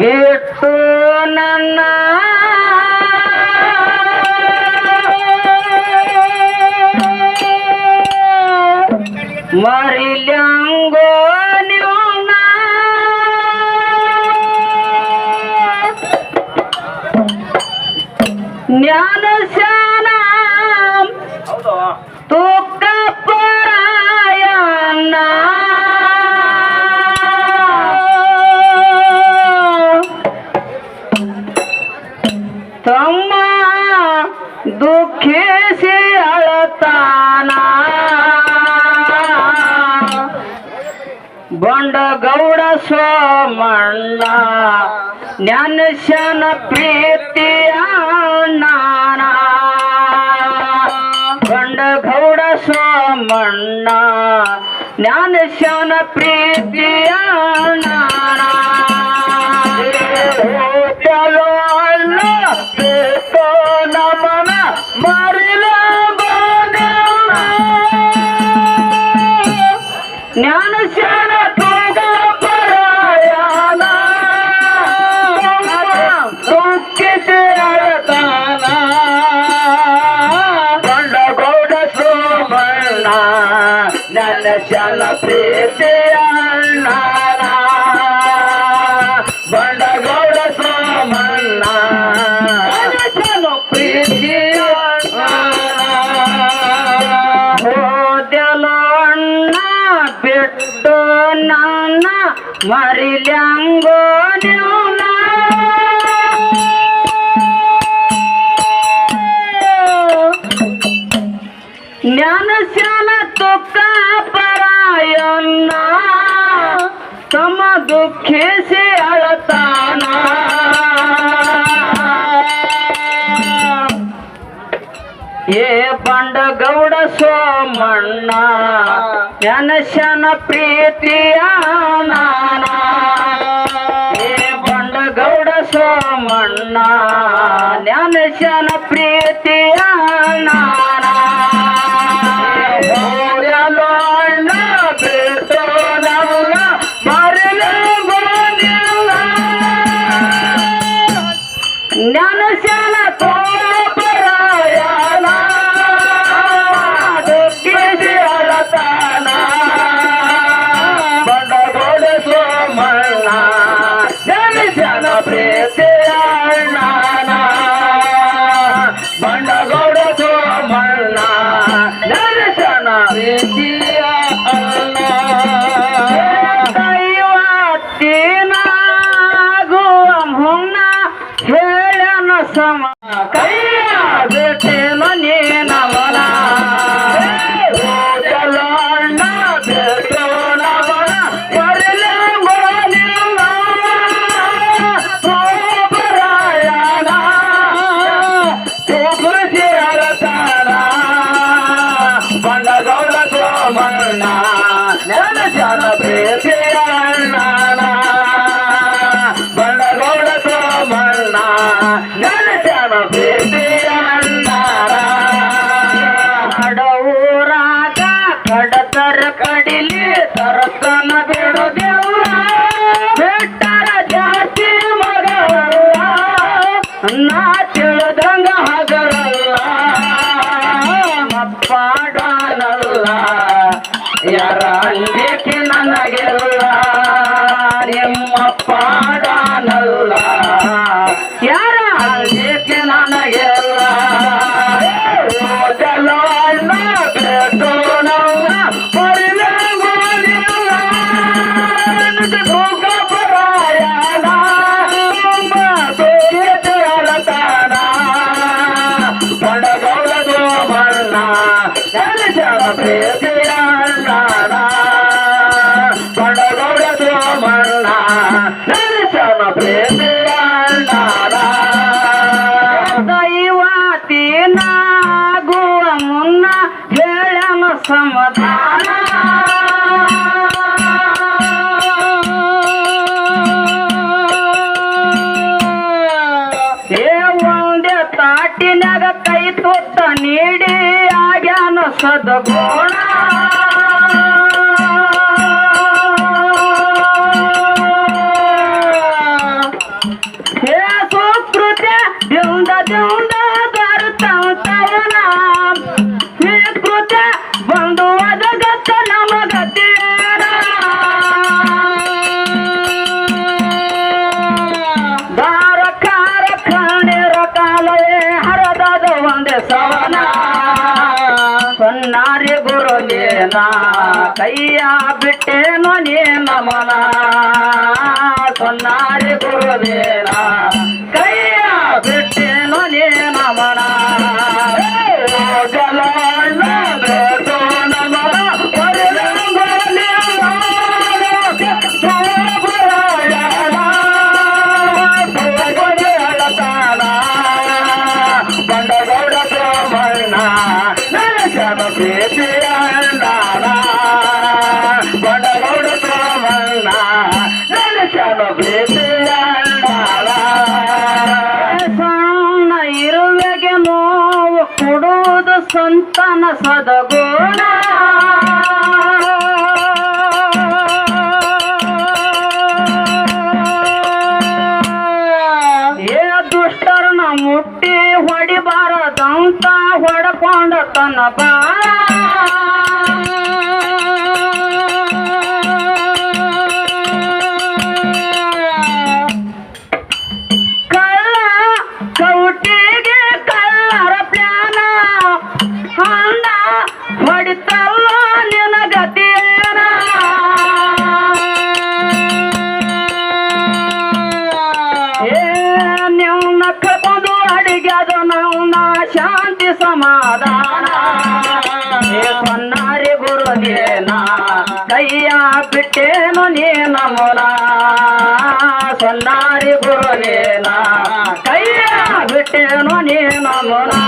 Gate Somanna ನೆನಸನ ಪ್ರೀತಿಯ ನಾನ. ಗಂಡ ಗೌಡ ಸೋಮಣ್ಣ ನೆನಸನ ಪ್ರೀತಿಯ দিল্যাঙ্গ জ্ঞান শ্যাম তোপা পারায়ণ তম দুঃখে সে আড়তানা yeah ಬಂಡಗೌಡ ಸೋಮಣ್ಣ ಜನಶನ ಪ್ರೀತಿಯ ನಾನ. ಬಂಡಗೌಡ ಸೋಮಣ್ಣ ಜನಶನ ಪ್ರೀತಿಯ ನಾನ. ಸರ ಕಡಿಲಿ ತರತನ da bola. ಕೈಯ ಬಿಟ್ಟೇನೋ ನೀ ನಮನ? ಸೊನ್ನಾರಿ ಗುರುದೇನಾ ಹುಟ್ಟಿ ಹೊಡಿಬಾರದಂತ ಹೊಡ್ಕೊಂಡ ತನ್ನ ಬಾ. గురును నీ నమునా సొన్నారి గురు నేనా కయ్యా బిట్టేను నీ నమునా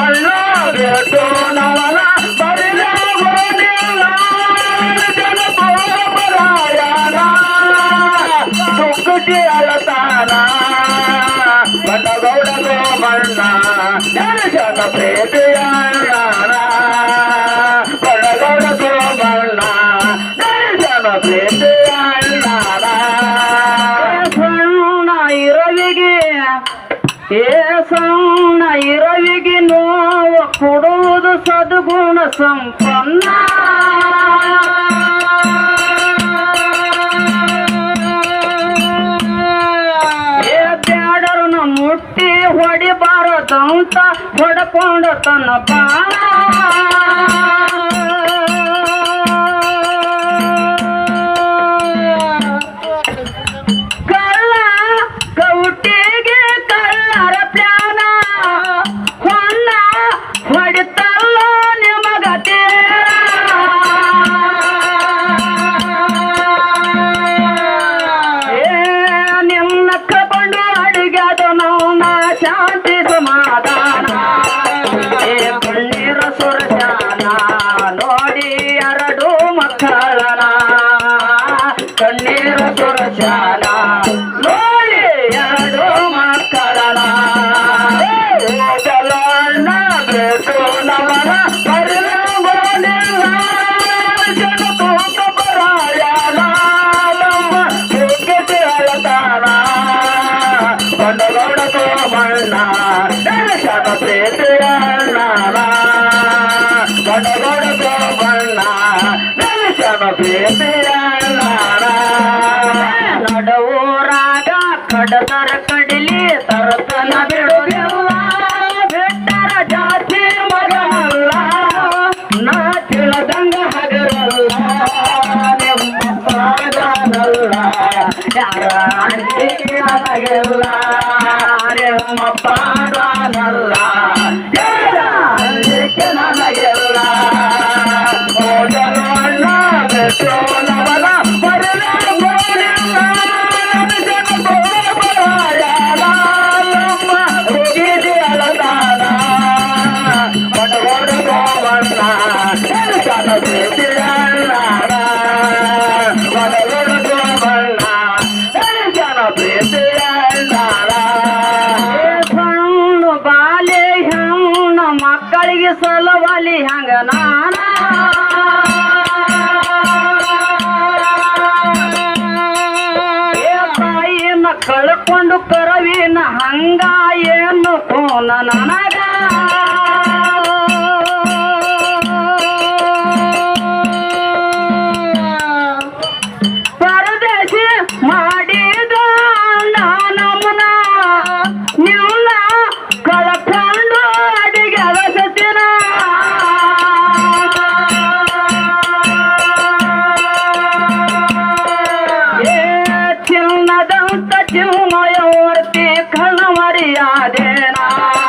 అల్లో బిట్టు నవలా ప్రేతే ಕೊಂಡ ತನ್ನ ಬಾ Sarva Vipera ಕಳ್ಕೊಂಡು ಕರವಿನ ಹಂಗ ಏನು ತೋನ ನನಗ. मूर्ति खलमरिया देना।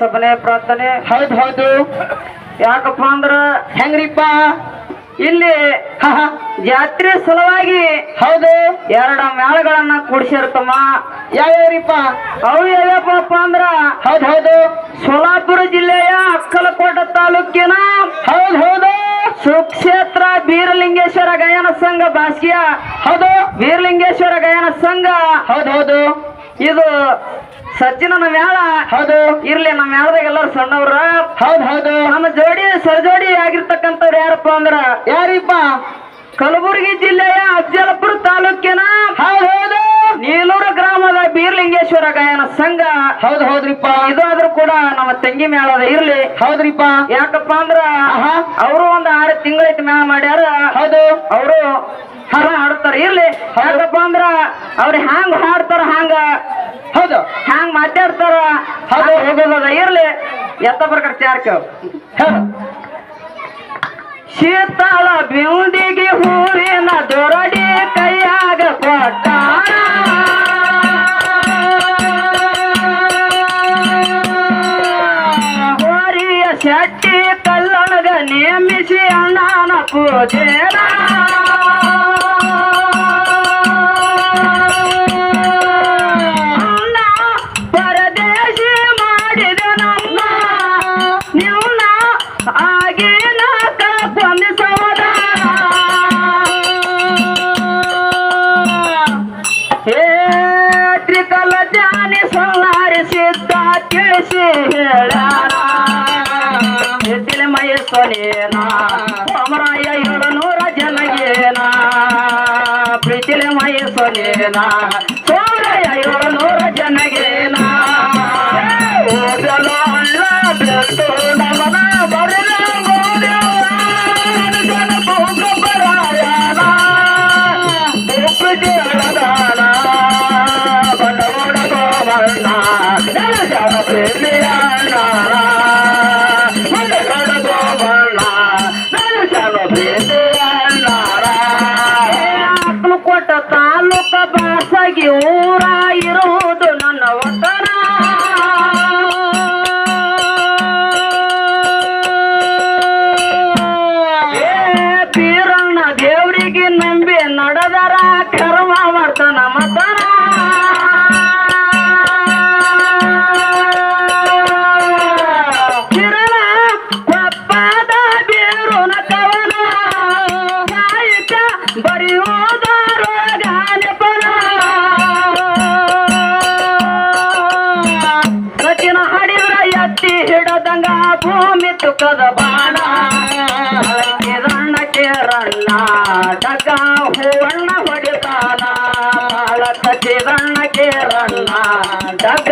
ಪಂಡಿತರಲ್ಲಿ ಪ್ರಾರ್ಥನೆ. ಹೌದು ಹೌದು. ಯಾಕಪ್ಪ ಅಂದ್ರ ಹೆಂಗ್ರಿಪ್ಪ? ಇಲ್ಲಿ. ಜಾತ್ರೆ ಸಲುವಾಗಿ ಹೌದು. ಎರಡ ಮೇಳಗಳನ್ನ ಕೂಡಿಸಿರ್ತಮ್ಮ ಯಾವ್ಯಾವ್ರಿಪ್ಪ? ಅವು ಯಾವ್ಯಾವಪ್ಪ ಅಂದ್ರ ಹೌದ್ ಹೌದು. ಸೋಲಾಪುರ ಜಿಲ್ಲೆಯ ಅಕ್ಕಲಕೋಟ ತಾಲೂಕಿನ ಹೌದ್ ಹೌದು. ಸುಕ್ಷೇತ್ರ ಬೀರಲಿಂಗೇಶ್ವರ ಗಾಯನ ಸಂಘ ಭಾಷೆಯ ಹೌದು. ಬೀರಲಿಂಗೇಶ್ವರ ಗಾಯನ ಸಂಘ. ಹೌದ್ ಹೌದು. ಇದು ಸಜ್ಜನನ ಮೇಳ ಹೌದು. ಇರ್ಲಿ ನಮ್ಮ ಮೇಳದಾಗ ಎಲ್ಲಾರು ಸಣ್ಣವ್ರ. ಹೌದ್ ಹೌದು. ನಮ್ಮ ಜೋಡಿ ಸರ್ಜೋಡಿ ಆಗಿರ್ತಕ್ಕಂಥವ್ರು ಯಾರಪ್ಪ ಅಂದ್ರ? ಯಾರಿಪ್ಪ? ಕಲಬುರಗಿ ಜಿಲ್ಲೆಯ ಅಜ್ಜಲಪುರ ತಾಲೂಕಿನ ಹೌದ್ ಹೌದು. ನೀಲೂರು ಗ್ರಾಮದ ಬೀರ್ಲಿಂಗೇಶ್ವರ ಗಾಯನ ಸಂಘ. ಹೌದು ಹೌದ್ರಿಪ್ಪ. ಇದು ಆದ್ರೂ ಕೂಡ ನಮ್ಮ ತಂಗಿ ಮೇಳದ ಇರ್ಲಿ. ಹೌದ್ರಿಪ್ಪ. ಯಾಕಪ್ಪ ಅಂದ್ರ. ಅವರು ಒಂದು ಆರು ತಿಂಗಳೈತಿ ಮೇಳ ಮಾಡ್ಯಾರ. ಹೌದು. ಅವರು ಹರ ಹಾಡ್ತಾರ. ಇರ್ಲಿ. ಅಂದ್ರ ಅವ್ರ ಹ್ಯಾಂಗ್ ಹಾಡ್ತಾರ ಹಂಗ ಹೌದು. ಹ್ಯಾಂಗ್ ಮಾತಾಡ್ತಾರ? ಹೌದು. ಹೋಗೋದ ಇರ್ಲಿ. ಎತ್ತ ಬರ್ಕರ್ ಚಾರ್ಕ ಶೀತಾಳ ಶೀತಳ ಬಿಂದಿಗೆ ಹೂರಿನ ದೊರಡಿ ಕೈಯಾಗ ಕೊಟ್ಟ ಹೋರಿಯ ಶೆಟ್ಟಿ ಕಲ್ಲಣಗ ನೇಮಿಸಿ ಅಣ್ಣನ ಪೂಜೆನ না ಹಿಡದಂಗ ಭೂಮಿ ತುಕದ ಬಾಣ ಕಿರಣ್ಣ ಕಿರಣ್ಣ ಡಗ ಹೂವಣ್ಣ ಹೊಡಿತಾನ ಕಿರಣ್ಣ ಕಿರಣ್ಣ ಡಗ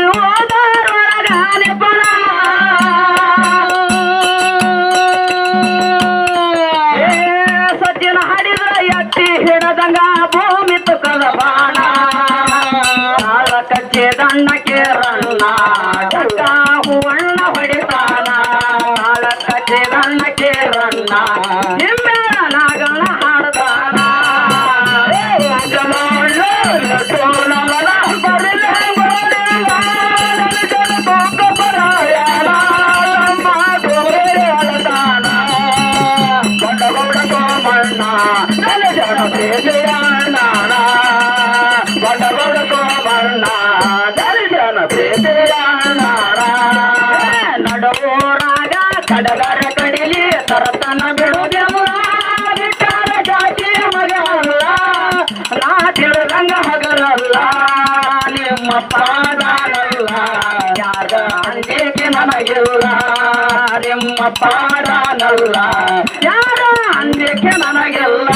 வருவதா ಪಾಡನಲ್ಲ ಯಾರ ಅಂದ್ಯಕ್ಕೆ ನನಗೆಲ್ಲ